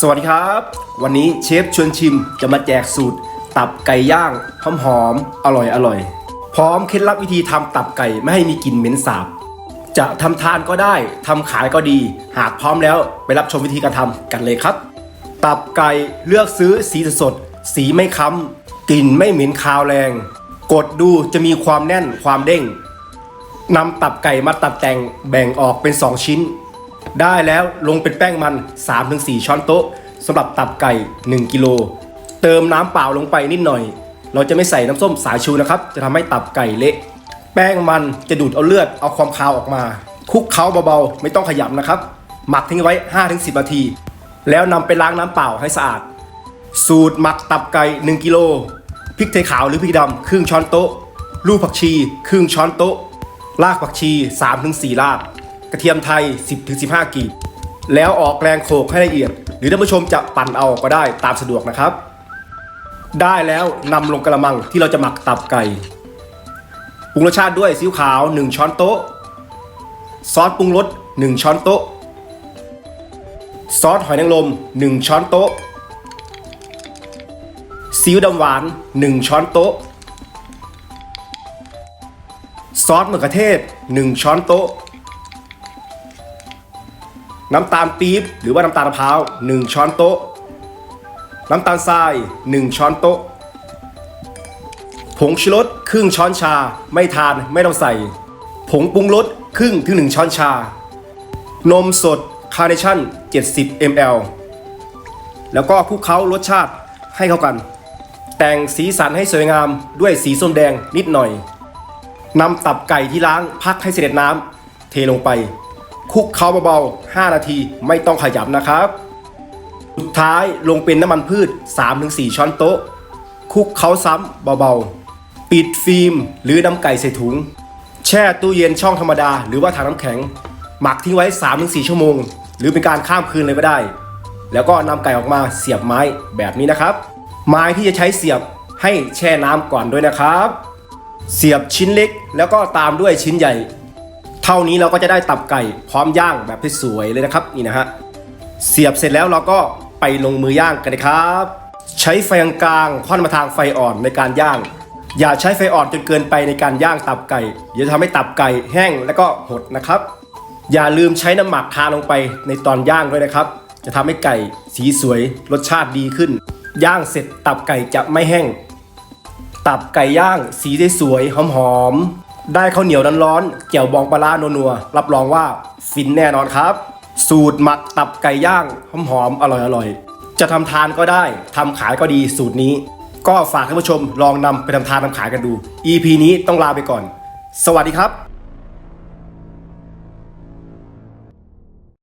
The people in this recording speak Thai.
สวัสดีครับ วันนี้เชฟชวนชิมจะมาแจกสูตร ตับไก่ย่างหอมหอมๆอร่อยอร่อย พร้อมเคล็ดลับวิธีทำตับไก่ไม่ให้มีกลิ่นเหม็นสาบ จะทำทานก็ได้ทำขายก็ดี หากพร้อมแล้วไปรับชมวิธีการทำกันเลยครับ ตับไก่เลือกซื้อสีสดๆสีไม่ค้ำกลิ่นไม่เหม็นคาวแรง กดดูจะมีความแน่นความเด้งนำตับไก่มาตัดแต่งแบ่งออกเป็น 2 ชิ้น ได้แล้วลงเป็นแป้งมัน 3-4 ช้อนโต๊ะสำหรับตับไก่ 1 กิโล เติมน้ำเปล่าลงไปนิดหน่อย เราจะไม่ใส่น้ำส้มสายชูนะครับ จะทำให้ตับไก่เละ แป้งมันจะดูดเอาเลือดเอาความคาวออกมาคลุกเคล้าเบาๆ ไม่ต้องขยำนะครับ หมักทิ้งไว้ 5-10 นาที แล้วนำไปล้างน้ำเปล่าให้สะอาด สูตรหมักตับไก่ 1 กิโลพริกไทยขาวหรือพริกดำครึ่งช้อนโต๊ะ ลูกผักชีครึ่งช้อนโต๊ะ รากผักชี 3-4ราก กระเทียมไทย 10-15 กีบ แล้วออกแรงโขลกให้ละเอียด หรือท่านผู้ชมจะปั่นเอาก็ได้ตามสะดวกนะครับ ได้แล้วนำลงกระมังที่เราจะหมักตับไก่ปรุงรสชาติด้วยซีอิ๊วขาว 1 ช้อนโต๊ะ ซอสปรุงรส 1 ช้อนโต๊ะ ซอสหอยนางรม 1 ช้อนโต๊ะ ซีอิ๊วดำหวาน 1 ช้อนโต๊ะ ซอสมะเขือเทศ 1 ช้อนโต๊ะ น้ำตาลปี๊บหรือว่าน้ำตาลมะพร้าว1ช้อนโต๊ะ น้ำตาลทราย 1 ช้อนโต๊ะ ผงชูรสครึ่งช้อนชาไม่ทานไม่ต้องใส่ ผงปรุงรสครึ่งถึง 1 ช้อนชา นมสดคาร์เนชั่น 70 ml แล้วก็คลุกเคล้ารสชาติให้เข้ากัน แต่งสีสันให้สวยงามด้วยสีส้มแดงนิดหน่อยนำตับไก่ที่ล้างพักให้เสด็จน้ำเทลงไป คลุกเค้าเบาๆ 5 นาทีไม่ต้องขยับนะครับ สุดท้ายลงเป็นน้ำมันพืช 3-4 ช้อนโต๊ะคลุกเค้าซ้ำเบาๆ ปิดฟิล์มหรือนำไก่ใส่ถุง แช่ตู้เย็นช่องธรรมดา หรือว่าถังน้ำแข็ง หมักทิ้งไว้ 3-4 ชั่วโมง หรือเป็นการข้ามคืนเลยก็ได้ แล้วก็นำไก่ออกมาเสียบไม้แบบนี้นะครับ ไม้ที่จะใช้เสียบให้แช่น้ำก่อนด้วยนะครับ เสียบชิ้นเล็กแล้วก็ตามด้วยชิ้นใหญ่ เท่านี้เราก็จะได้ตับไก่พร้อมย่างแบบที่สวยเลยนะครับนี่นะฮะเสียบเสร็จแล้วเราก็ไปลงมือย่างกันเลยครับ ใช้ไฟกลางค่อนมาทางไฟอ่อนในการย่าง อย่าใช้ไฟอ่อนจนเกินไปในการย่างตับไก่เดี๋ยวจะทำให้ตับไก่แห้งแล้วก็หดนะครับ อย่าลืมใช้น้ำหมักทาลงไปในตอนย่างด้วยนะครับ จะทำให้ไก่สีสวยรสชาติดีขึ้น ย่างเสร็จตับไก่จะไม่แห้งตับไก่ย่างสีสวยหอมๆ ได้ข้าวเหนียวร้อนๆเกี่ยวบองปลาร้านัวๆรับรองว่าฟินแน่นอนครับ สูตรหมักตับไก่ย่างหอมๆอร่อยๆจะทำทานก็ได้ทำขายก็ดีสูตรนี้ ก็ฝากท่านผู้ชมลองนำไปทำทานทำขายกันดู EP นี้ต้องลาไปก่อน สวัสดีครับ